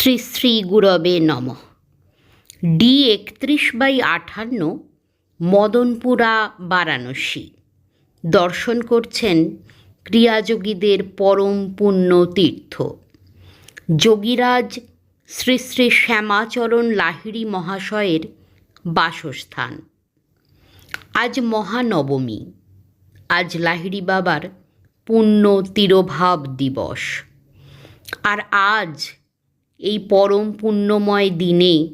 শ্রী শ্রী গুরবে নম। ডি একত্রিশ বাই আঠান্ন, মদনপুরা, বারাণসী। দর্শন করছেন ক্রিয়াযোগীদের পরম পুণ্য তীর্থ। যোগীরাজ শ্রী শ্রী শ্যামাচরণ লাহিড়ী মহাশয়ের বাসস্থান। আজ মহানবমী। আজ লাহিড়ী বাবার পুণ্য তিরোভাব দিবস। আর আজ এই পরম পুণ্যময় দিনে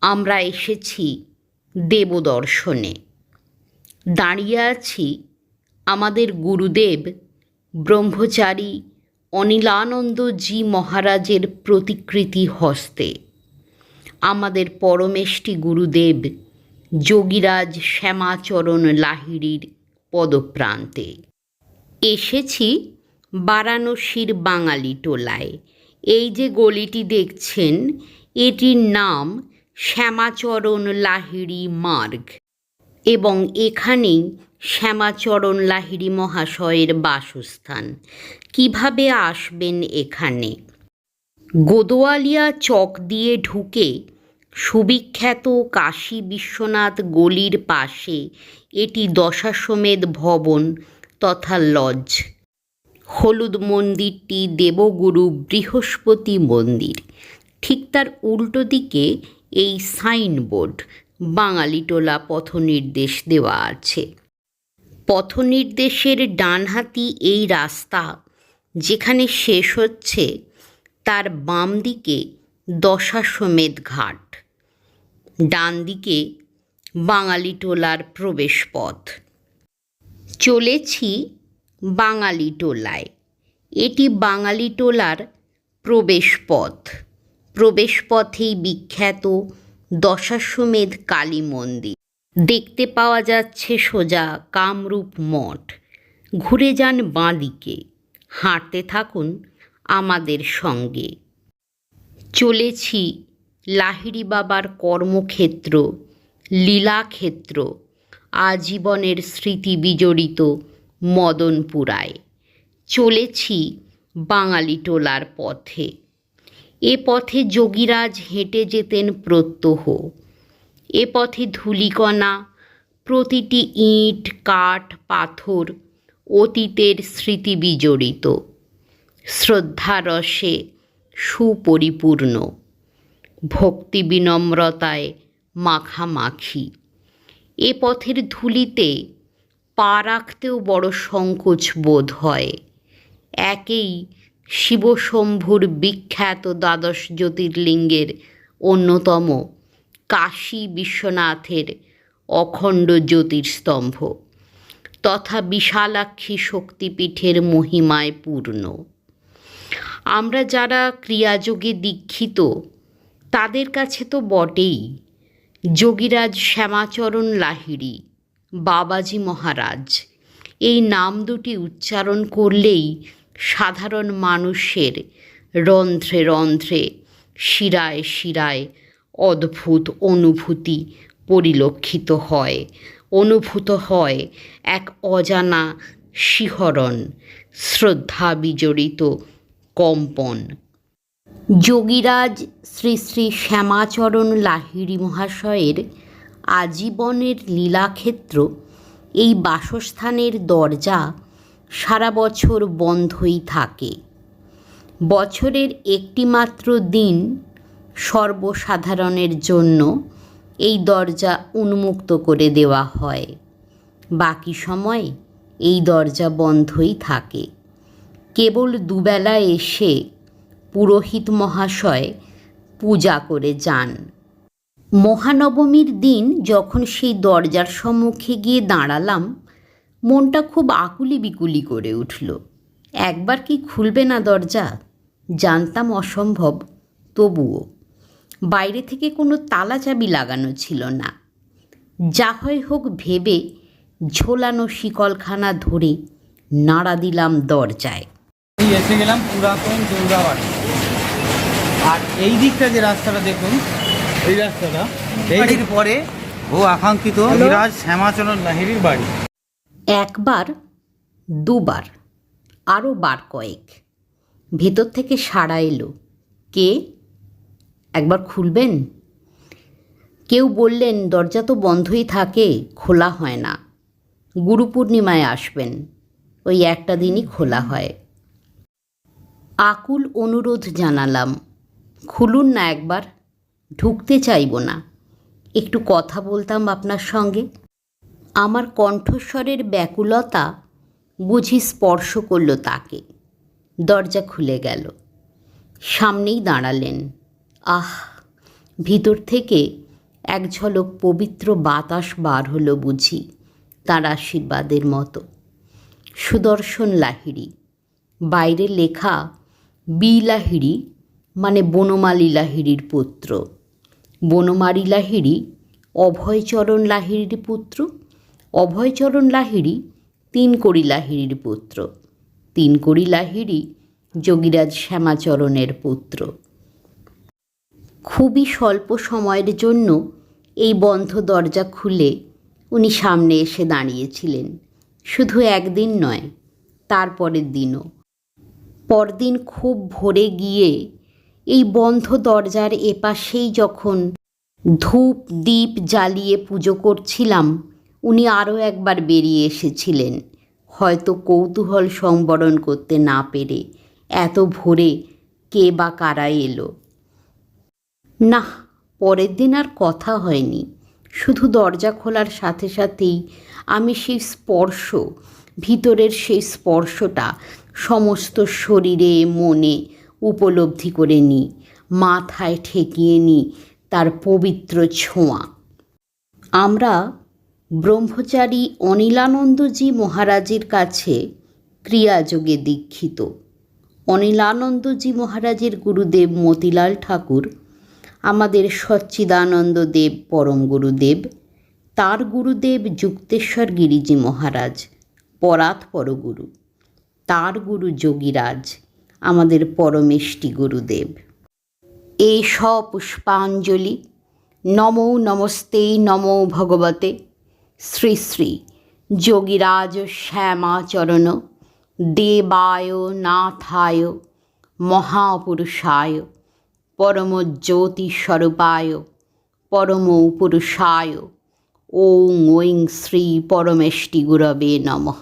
আমরা এসেছি দেবদর্শনে। দাঁড়িয়ে আছি আমাদের গুরুদেব ব্রহ্মচারী অনিলানন্দজি মহারাজের প্রতিকৃতি হস্তে। আমাদের পরমেষ্টি গুরুদেব যোগীরাজ শ্যামাচরণ লাহিড়ির পদপ্রান্তে। এসেছি বারাণসীর বাঙালি টোলায়। এই যে গলিটি দেখছেন, এটির নাম শ্যামাচরণ লাহিড়ি মার্গ এবং এখানেই শ্যামাচরণ লাহিড়ি মহাশয়ের বাসস্থান। কীভাবে আসবেন এখানে? গোদোয়ালিয়া চক দিয়ে ঢুকে সুবিখ্যাত কাশী বিশ্বনাথ গলির পাশে এটি দশাশ্বমেধ ভবন তথা লজ। হলুদ মন্দিরটি দেবগুরু বৃহস্পতি মন্দির। ঠিক তার উল্টো দিকে এই সাইনবোর্ড বাঙালিটোলা পথনির্দেশ দেওয়া আছে। পথ পথনির্দেশের ডানহাতি এই রাস্তা, যেখানে শেষ হচ্ছে তার বাম দিকে দশাশ্বমেধ ঘাট। ডান দিকে বাঙালিটোলার প্রবেশপথ চলেছি বাঙালিটোলায় এটি বাঙালি বাঙালিটোলার প্রবেশপথ। প্রবেশপথেই বিখ্যাত দশাশ্বমেধ কালী মন্দির। দেখতে পাওয়া যাচ্ছে সোজা কামরূপ মঠ। ঘুরে যান বাঁদিকে। হাঁটতে থাকুন আমাদের সঙ্গে। চলেছি লাহিড়ি বাবার কর্মক্ষেত্র, লীলাক্ষেত্র, আজীবনের স্মৃতি বিজড়িত মদনপুরায়। চলেছি বাঙালি টোলার পথে। এ পথে যোগীরাজ হেঁটে যেতেন প্রত্যহ। এ পথে ধূলিকণা, প্রতিটি ইট, কাঠ, পাথর অতীতের স্মৃতি বিজড়িত। শ্রদ্ধারসে সুপরিপূর্ণ। ভক্তি বিনম্রতায় মাখামাখি। এ পথের ধুলিতে পা রাখতেও বড় সংকোচ বোধ হয়। একেই শিবশম্ভুর বিখ্যাত দ্বাদশ জ্যোতির্লিঙ্গের অন্যতম কাশী বিশ্বনাথের অখণ্ড জ্যোতির্স্তম্ভ। তথা বিশালাক্ষী শক্তিপীঠের মহিমায় পূর্ণ। আমরা যারা ক্রিয়াযোগে দীক্ষিত, তাদের কাছে তো বটেই। যোগীরাজ শ্যামাচরণ লাহিড়ি বাবাজি মহারাজ। এই নাম দুটি উচ্চারণ করলেই সাধারণ মানুষের রন্ধ্রে রন্ধ্রে, শিরায় শিরায় অদ্ভুত অনুভূতি পরিলক্ষিত হয়। অনুভূত হয় এক অজানা শিহরণ শ্রদ্ধা বিজড়িত কম্পন। যোগীরাজ শ্রী শ্রী শ্যামাচরণ লাহিড়ি মহাশয়ের আজীবনের লীলাক্ষেত্র, এই বাসস্থানের দরজা সারা বছর বন্ধই থাকে। বছরের একটিমাত্র দিন সর্বসাধারণের জন্য এই দরজা উন্মুক্ত করে দেওয়া হয়। বাকি সময় এই দরজা বন্ধই থাকে। কেবল দুবেলা এসে পুরোহিত মহাশয় পূজা করে যান। মহানবমীর দিন যখন সেই দরজার সম্মুখে গিয়ে দাঁড়ালাম, মনটা খুব আকুলি বিকুলি করে উঠল। একবার কি খুলবে না দরজা? জানতাম অসম্ভব, তবুও। বাইরে থেকে কোনো তালা চাবি লাগানো ছিল না। যা হয় হোক ভেবে ঝোলানো শিকলখানা ধরে নাড়া দিলাম দরজায়। এসে গেলাম পুরাতন দুর্গাবাড়ি আর এই দিকটা যে রাস্তাটা দেখুন এই রাস্তাটা এই পরে ও আকাঙ্ক্ষিত বিরাজ শ্যামাচরণ লাহিড়ির বাড়ি। একবার দুবার আরও বার কয়েক। ভেতর থেকে সাড়া এলো। কে? একবার খুলবেন? কেউ বললেন দরজা তো বন্ধই থাকে খোলা হয় না। গুরু পূর্ণিমায় আসবেন। ওই একটা দিনই খোলা হয়। আকুল অনুরোধ জানালাম। খুলুন না একবার। ঢুকতে চাইব না। একটু কথা বলতাম আপনার সঙ্গে। আমার কণ্ঠস্বরের ব্যাকুলতা বুঝি স্পর্শ করল তাকে। দরজা খুলে গেল। সামনেই দাঁড়ালেন। আহ, ভিতর থেকে এক ঝলক পবিত্র বাতাস বার হলো বুঝি তার আশীর্বাদের মতো। সুদর্শন লাহিড়ি, বাইরে লেখা বি লাহিড়ি মানে বনমালী লাহিড়ির পুত্র। বনমালী লাহিড়ি, অভয়চরণ লাহিড়ির পুত্র, অভয়চরণ লাহিড়ি, তিনকড়ি লাহিড়ির পুত্র। তিনকড়ি লাহিড়ি যোগীরাজ শ্যামাচরণের পুত্র। খুবই স্বল্প সময়ের জন্য এই বন্ধ দরজা খুলে উনি সামনে এসে দাঁড়িয়েছিলেন। শুধু একদিন নয়, তারপরের দিনও। পরদিন খুব ভোরে গিয়ে এই বন্ধ দরজার এপাশেই যখন ধূপ দ্বীপ জ্বালিয়ে পুজো করছিলাম, উনি আরও একবার বেরিয়ে এসেছিলেন। হয়তো কৌতূহল সংবরণ করতে না পেরে এত ভোরে কে বা কারা এলো? না পরের দিন আর কথা হয়নি। শুধু দরজা খোলার সাথে সাথেই আমি সেই স্পর্শ, ভিতরের সেই স্পর্শটা সমস্ত শরীরে, মনে উপলব্ধি করে নিই মাথায় ঠেকিয়ে নিই তার পবিত্র ছোঁয়া। আমরা ব্রহ্মচারী অনিলানন্দজি মহারাজের কাছে ক্রিয়াযোগে দীক্ষিত। অনিলানন্দজি মহারাজের গুরুদেব মতিলাল ঠাকুর, আমাদের সচ্চিদানন্দ দেব পরম গুরুদেব, তার গুরুদেব যুক্তেশ্বর গিরিজি মহারাজ পরাৎ পরগুরু তার গুরু যোগীরাজ আমাদের পরমেষ্টি গুরুদেব। এষ পুষ্পাঞ্জলি নমো নমস্তে, নমো ভগবতে। শ্রী শ্রী যোগীরাজ শ্যামাচরণ দেবায় নাথায় মহাপুরুষায় পরমজ্যোতিস্বরূপায় পরম পুরুষায় ওং ঐং শ্রী পরমেষ্টি গুরবে নমঃ।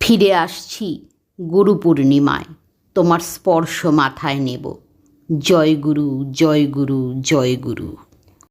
ফিরে আসছি গুরু পূর্ণিমায়। তোমার স্পর্শ মাথায় নেব। জয় গুরু জয় গুরু জয় গুরু।